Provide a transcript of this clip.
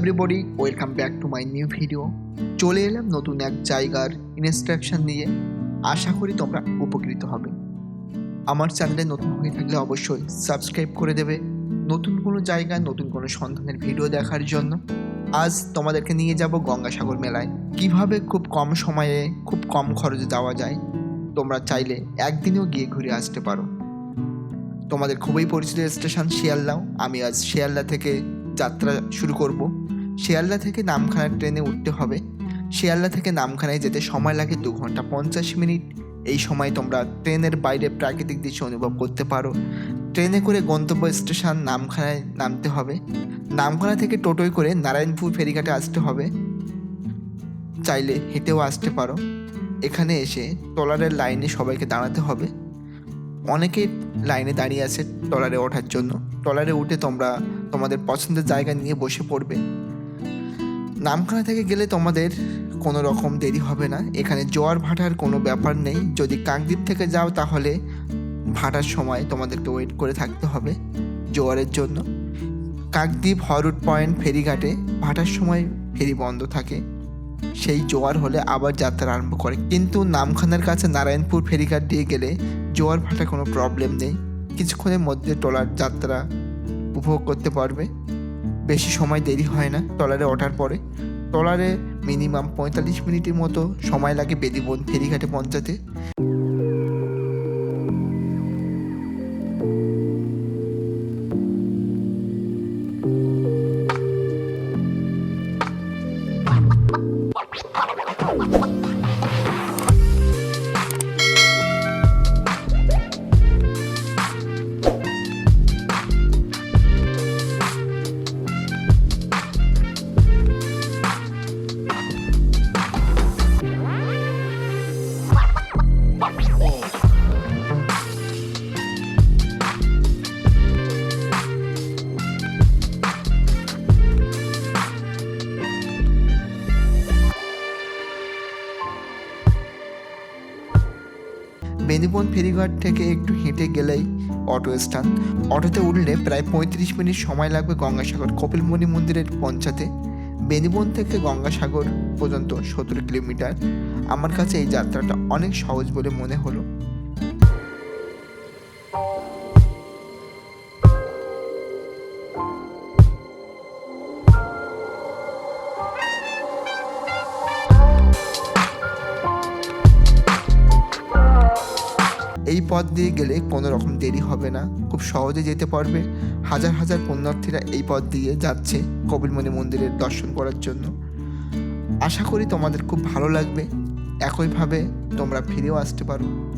Everybody welcome back to my new video চলে এলাম নতুন এক জায়গার ইনস্ট্রাকশন নিয়ে। আশা করি তোমরা উপকৃত হবে। আমার চ্যানেলে নতুন হয়ে থাকলে অবশ্যই সাবস্ক্রাইব করে দেবে। নতুন কোনো জায়গায় নতুন কোনো সন্ধানের ভিডিও দেখার জন্য। আজ তোমাদেরকে নিয়ে যাব গঙ্গাসাগর মেলায়। কীভাবে খুব কম সময়ে খুব কম খরচে যাওয়া যায়? তোমরা চাইলে একদিনেও গিয়ে ঘুরে আসতে পারো। তোমাদের খুবই পরিচিত স্টেশন শিয়ালদাও আমি আজ শিয়ালদা থেকে যাত্রা শুরু করব। শিয়ালদা থেকে নামখানা ট্রেনে উঠতে হবে। শিয়ালদা থেকে নামখানায় যেতে সময় লাগে দু ঘণ্টা পঞ্চাশ মিনিট। এই সময় তোমরা ট্রেনের বাইরে প্রাকৃতিক দৃশ্য অনুভব করতে পারো। ট্রেনে করে গন্তব্য স্টেশন নামখানায় নামতে হবে। নামখানা থেকে টোটোয় করে নারায়ণপুর ফেরিঘাটে আসতে হবে। চাইলে হেঁটেও আসতে পারো। এখানে এসে ট্রলারের লাইনে সবাইকে দাঁড়াতে হবে। অনেকে লাইনে দাঁড়িয়ে আছে ট্রলারে ওঠার জন্য। ট্রলারে উঠে তোমরা তোমাদের পছন্দের জায়গা নিয়ে বসে পড়বে। নামখানা থেকে গেলে তোমাদের কোনো রকম দেরি হবে না। এখানে জোয়ার ভাটার কোনো ব্যাপার নেই। যদি কাকদ্বীপ থেকে যাও তাহলে ভাটার সময় তোমাদেরকে ওয়েট করে থাকতে হবে জোয়ারের জন্য। কাকদ্বীপ, হরুট পয়েন্ট, ফেরিঘাটে ভাটার সময় ফেরি বন্ধ থাকে। সেই জোয়ার হলে আবার যাত্রা আরম্ভ করে। কিন্তু নামখানার কাছে নারায়ণপুর ফেরিঘাট দিয়ে গেলে জোয়ার ভাটা কোনো প্রবলেম নেই। কিছুক্ষণের মধ্যে ট্রলার যাত্রা উপভোগ করতে পারবে। বেশি সময় দেরি হয় না ট্রলারে ওঠার পরে। ট্রলারে মিনিমাম পঁয়তাল্লিশ মিনিটের মতো সময় লাগে বেদিবন ফেরিঘাটে পৌঁছাতে। বেদিবন ফেরিঘাট থেকে একটু হেঁটে গেলেই অটো স্ট্যান্ড। অটোতে উঠলে প্রায় পঁয়ত্রিশ মিনিট সময় লাগবে গঙ্গাসাগর। কপিলমণি মন্দিরের পঞ্চাতে। বেনিবন থেকে গঙ্গাসাগর পর্যন্ত সতেরো কিলোমিটার। আমার কাছে এই যাত্রাটা অনেক সহজ বলে মনে হলো। এই পথ দিয়ে গেলে কোনো রকম দেরি হবে না। খুব সহজে যেতে পারবে। হাজার হাজার পুণ্যার্থীরা এই পথ দিয়ে যাচ্ছে কপিলমণি মন্দিরের দর্শন করার জন্য। আশা করি তোমাদের খুব ভালো লাগবে। একইভাবে তোমরা ফিরেও আসতে পারো।